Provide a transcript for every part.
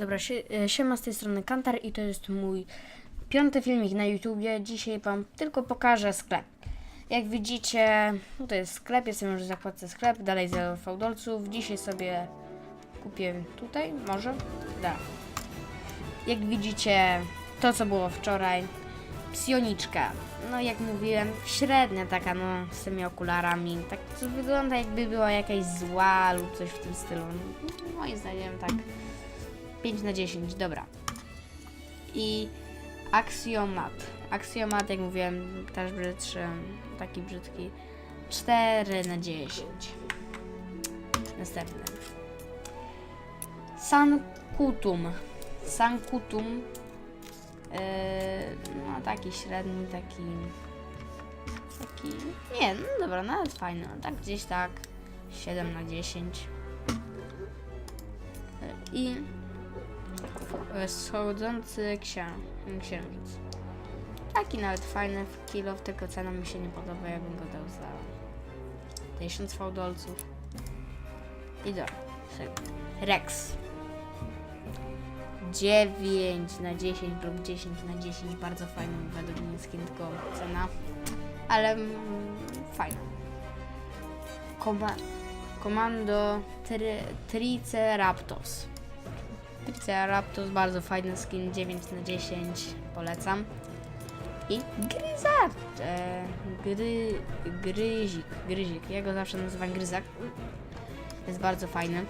Dobra, sie, e, siema z tej strony Kantar i to jest mój piąty filmik na YouTubie. Dzisiaj Wam tylko pokażę sklep. Jak widzicie, no to jest sklep, jestem już w zakładce sklep, dalej za fałdolców. Dzisiaj sobie kupię tutaj, może? Da. Jak widzicie, to co było wczoraj, psioniczka. No jak mówiłem, średnia taka, no z tymi okularami. Tak co wygląda jakby była jakaś zła lub coś w tym stylu. No, moim zdaniem tak 5 na 10, dobra. I Axiomat. Axiomat, jak mówiłem, też brzydszy, taki brzydki. 4 na 10. Następny. Sankutum. Sankutum. Yy, no taki średni, taki... Taki... Nie, no dobra, nawet fajny. No, tak gdzieś tak. 7 na 10. Yy, I e, schodzący księ księżyc. Taki nawet fajny w kilo, tylko cena mi się nie podoba, ja bym go dał za 1000 fałdolców. I sobie. Rex. 9 na 10 lub 10 na 10, bardzo fajny według mnie skin, tylko cena, ale mm, fajna. Koma komando tri Triceratops. Triceratops, bardzo fajny skin, 9 na 10, polecam. I Gryzak, e, gry, Gryzik, Gryzik, ja go zawsze nazywam Gryzak. Jest bardzo fajny.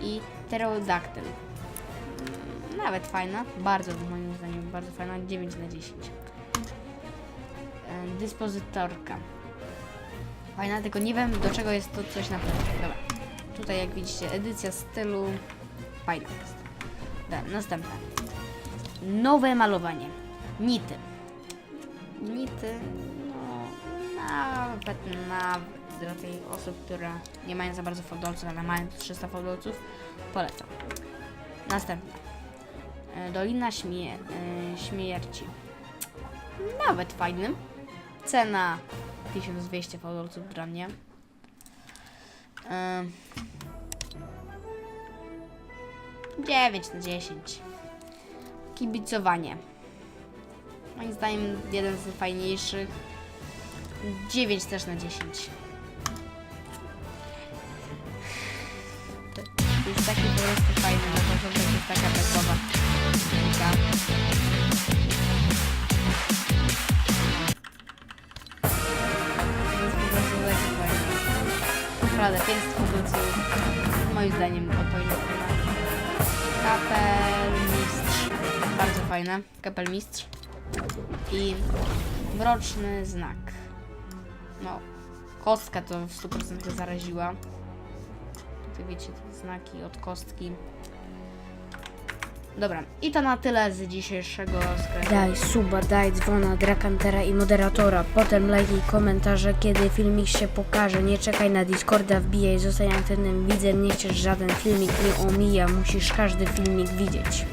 I Pterodactyl. Mm, Nawet fajna, bardzo moim zdaniem, bardzo fajna, 9 na 10. E, dyspozytorka. Fajna, tylko nie wiem do czego jest to coś na pewno. Dobra. Tutaj jak widzicie edycja stylu fajna jest. Dobra, następne. Nowe malowanie. Nity. Nity, no nawet na dla tej osób, które nie mają za bardzo fałdolców, ale mają 300 fałdolców, polecam. Następna. E, Dolina Śmie e, Śmierci. Nawet fajny. Cena 1200 fałdolców dla mnie. Ym. 9 na 10. Kibicowanie. Moim zdaniem jeden z fajniejszych. 9 też na 10. To jest taki po prostu fajny, na początek jest taka bekowa. Naprawdę, 500 fotoców. Moim zdaniem odpowiednio. Kapelmistrz. Bardzo fajne. Kapelmistrz. I mroczny znak. No, kostka to w 100% zaraziła. Tu wiecie te znaki od kostki. Dobra, i to na tyle z dzisiejszego sklepu. Daj suba, daj dzwona, drakantera i moderatora. Potem lajki i komentarze, kiedy filmik się pokaże. Nie czekaj na Discorda, wbijaj, zostań aktywnym widzem. Nie chcesz żaden filmik nie omija, musisz każdy filmik widzieć.